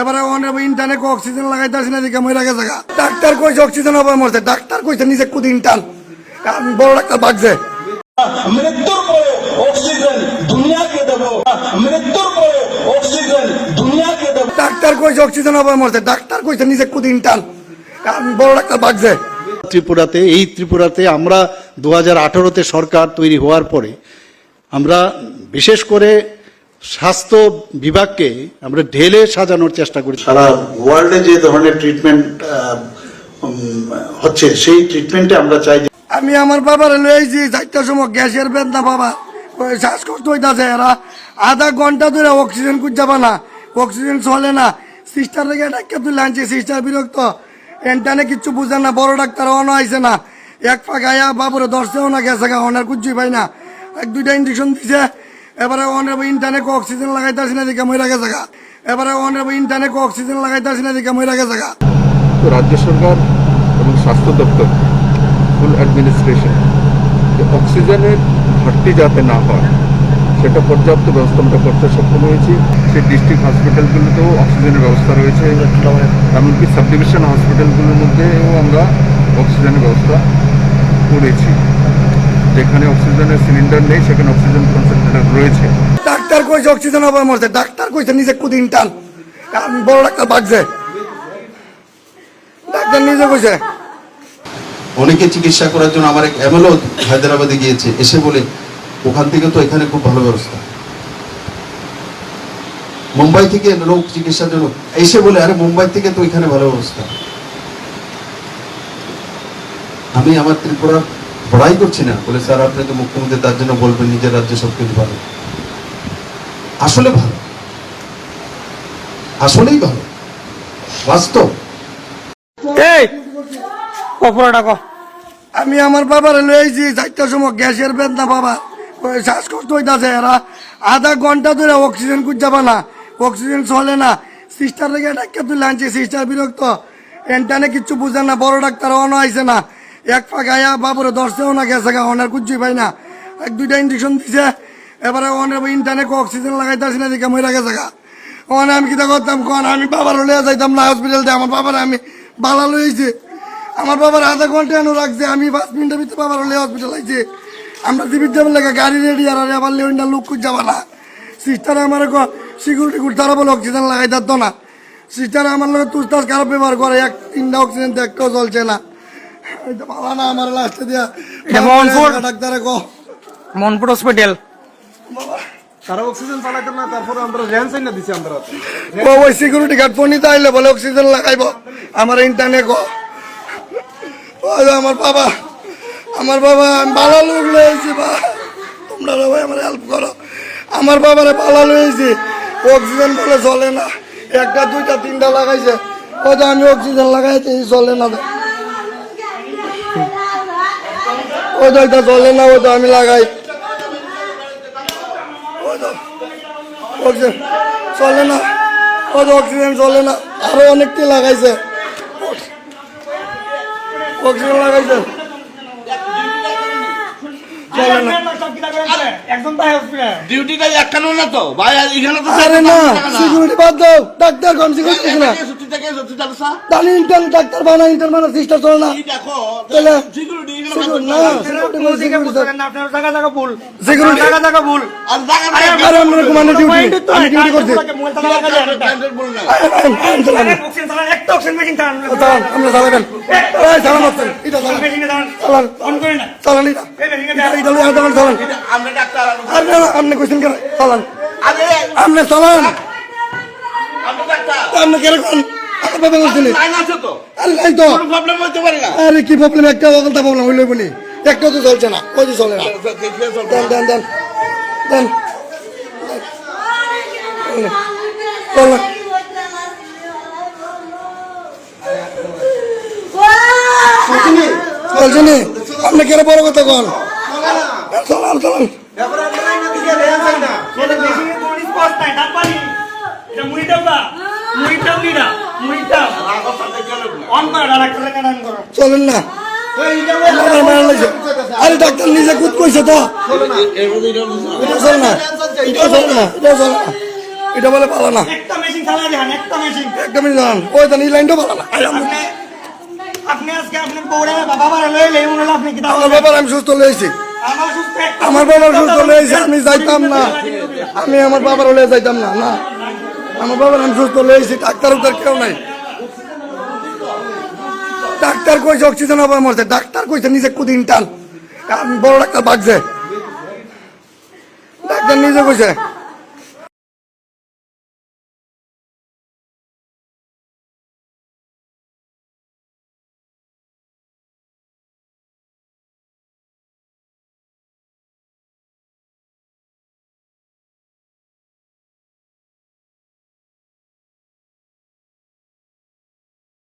এবারে অনেক internet oxygen লাগাইতে আসি না দিকে মরে গেছে গা। ডাক্তার কইছে অক্সিজেন হবে মরছে। ডাক্তার কইছে নিজে কুদিন টান আমি বড় ডাক্তার বাগছে। মৃত্যুর পরে অক্সিজেন দুনিয়াকে দেব। মৃত্যুর পরে অক্সিজেন দুনিয়াকে দেব। ডাক্তার কইছে অক্সিজেন হবে মরছে। ডাক্তার কইছে নিজে কুদিন টান আমি বড় ডাক্তার বাগছে। ত্রিপুরাতে এই ত্রিপুরাতে আমরা দু হাজার আঠারোতে সরকার তৈরি হওয়ার পরে আমরা বিশেষ করে স্বাস্থ্য বিভাগকে আমরা ঢেলে সাজানোর চেষ্টা করি। সারা ওয়ার্ল্ডে যে ধরনের ট্রিটমেন্ট হচ্ছে সেই ট্রিটমেন্টে আমরা চাই আমি আমার বাবার লইছি চারটার সময় গ্যাসের বেদনা বাবা। শ্বাসকষ্ট হইতাছে এরা। আধা ঘণ্টা ধরে অক্সিজেন খুঁজে না অক্সিজেন চলে না। সিস্টার থেকে ডাক্তার তুলে আনছি সিস্টার বিরক্ত। এনটানে কিচ্ছু বুঝে না বড় ডাক্তার অন আইছে না। এক ফাঁক বাবুরে দর্শেও না গেছে গা অনার কুচ্ছুই পাই না। এক দুইটা ইঞ্জেকশন দিছে এবারে অনেক ইন্টারনেট অক্সিজেন লাগাইতে আসি না দিকে মরে গেছে গা। এবারে অনেক ইন্টারনেট অক্সিজেন লাগাইতে আসি না দিকে মরে গেছে গা। তো রাজ্য সরকার এবং স্বাস্থ্য দপ্তর ফুল অ্যাডমিনিস্ট্রেশন অক্সিজেনের ঘাটতি যাতে না হয়, সেটা পর্যাপ্ত ব্যবস্থা আমরা করতে সক্ষম হয়েছি। সেই ডিস্ট্রিক্ট হসপিটালগুলোতেও অক্সিজেনের ব্যবস্থা রয়েছে। এমনকি সাব ডিভিশন হসপিটালগুলোর মধ্যেও আমরা অক্সিজেনের ব্যবস্থা করেছি। যেখানে অক্সিজেনের সিলিন্ডার নেই সেখানে অক্সিজেন কনসেন্ট্রেটার রয়েছে। ডাক্তার কইছে অক্সিজেন হবে মরছে। ডাক্তার কইছে নিজে কুদিন টান। আমি বড় ডাক্তার বাগছে ডাক্তার নিজে কইছে। অনেকে চিকিৎসা করার জন্য আমার এক এমএলও হায়দ্রাবাদে গিয়েছে এসে বলে ওখান থেকে তো এখানে খুব ভালো ব্যবস্থা। মুম্বাই থেকে লোক চিকিৎসার জন্য এসে বলে আরে মুম্বাই থেকে তো এখানে ভালো ব্যবস্থা। আমি আমার ত্রিপুরা বড়াই করছি না। বলে স্যার আপনি তো মুখ্যমন্ত্রী তার জন্য বলবেন নিজের রাজ্যে সব কিছু ভালো। আসলে ভালো। আসলেই ভালো। বাস্তব। এই অপরাধ কো আমি আমার বাবার লইছি চারটার সময় গ্যাসের বেদনা বাবা। শ্বাসকষ্ট হইতাছে এরা আধা ঘণ্টা ধরে অক্সিজেন খুঁজে না অক্সিজেন চলে না। সিস্টার থেকে ডাক্তার তুলে আনছি সিস্টার বিরক্ত। এনটানে কিচ্ছু বুঝে না বড় ডাক্তার অন আইছে না। এক ফাঁক আয়া বাবুরে দর্শেও না, গেছে গা, অনার কুচ্ছুই পাই না। এক দুইটা ইঞ্জেকশন দিছে, এবারে অনেক ইন্টারনেট অক্সিজেন লাগাইতে আসি না দিকে মরে গেছে গা। ওখানে আমি কিতা করতাম, কন, আমি বাবার লইয়া যাইতাম না হসপিটাল দিয়ে আমার বাবার আমি বালা লইছি। আমার বাবার আধা ঘণ্টা এনে রাখছে, আমি পাঁচ মিনিটের ভিতরে বাবার হলে হসপিটাল আইছে। আমরা টিভির যাবার লাগে গাড়ি রেডি আর আবার লেউন্ডা লোক যাবা না। সিস্টার আমার সিকিউরিটি গুড তারা বলে অক্সিজেন লাগাই দিত না। সিস্টার আমার লোক তুস্তাস খারাপ ব্যবহার করে, এক তিনটা অক্সিজেন তো একটাও চলছে না। না আমার লাস্টে দিয়া। এটা মোহনপুর? ডাক্তারে কো মনপুর হসপিটাল তারা অক্সিজেন চালাইতে না তারপরে আমরা র্যান সাইন না দিছি আমরা ও ওই সিকিউরিটি গার্ড ফোন নিতে আইলে বলে অক্সিজেন লাগাইব। আমার ইন্টারনেট গো ওই আমার বাবা আমার বাবা আমি ভালো লোক লয়েছি বা। তোমরা আমার হেল্প করো। আমার বাবারে ভালো লয়েছি অক্সিজেন বলে চলে না। একটা দুইটা তিনটা লাগাইছে। ওই তো আমি অক্সিজেন লাগাইছি চলে না। ওই চলে না ওই আমি লাগাই। অক্সিজেন চলে না ওই তো অক্সিজেন চলে না আরও অনেকটি লাগাইছে। অক্সিজেন লাগাইছে। ডাক্তার বানা ইন্টার বানা সিস্টার চলে না। দেখো চলে সিকিউরিটি সিকিউরিটি না সিকিউরিটি আপনার জায়গা জায়গা ভুল। Security- জায়গা জায়গা ভুল। আর জায়গা আরে আমরা কমান্ডার ডিউটি আমি ডিউটি করছি। বল না অক্সিজেন চালান। এটা চালান। ডাক্তার আর আপনি কোশ্চেন কেন? চালান। আরে আপনি চালান। আমরা ডাক্তার। আপনি কেন কোন আমার বলছেন লাইন আছে তো? আরে নাই তো। প্রবলেম হতে পারে না। আরে কি প্রবলেম একটা ওখানটা প্রবলেম হইল বলি। একটা তো চলছে না। ওই যে চলে না। দেন দেন দেন দেন। চলছে নি? আপনি কেন বড় কথা কন? চলান চলান। মেশিনে চলেন না। মারা লাগছে। আরে ডাক্তার নিজে কুদ কইছে তো। এটা চলে না। এটা চলে না। এটা চলে না। এটা বলে ভালো না। একটা মেশিন দেন একটা মেশিন একটা মিনিট দাঁড়ান। ওই তো এই লাইনটা ভালো না। আপনি আজকে আপনি বউরে বাবা বারে লয়ে লই আপনি কি আমার বাবার আমি সুস্থ লয়েছি আমার বাবার সুস্থ হলে আমি যাইতাম না। আমি আমার বাবার হলে যাইতাম না না। আমার বাবার আমি সুস্থ লয়েছি ডাক্তার উত্তর কেউ নাই। ডাক্তার কইছে অক্সিজেন অভাবে মরছে। ডাক্তার কইছে নিজে কুদিন টান। বড় ডাক্তার বাগছে ডাক্তার নিজে কইছে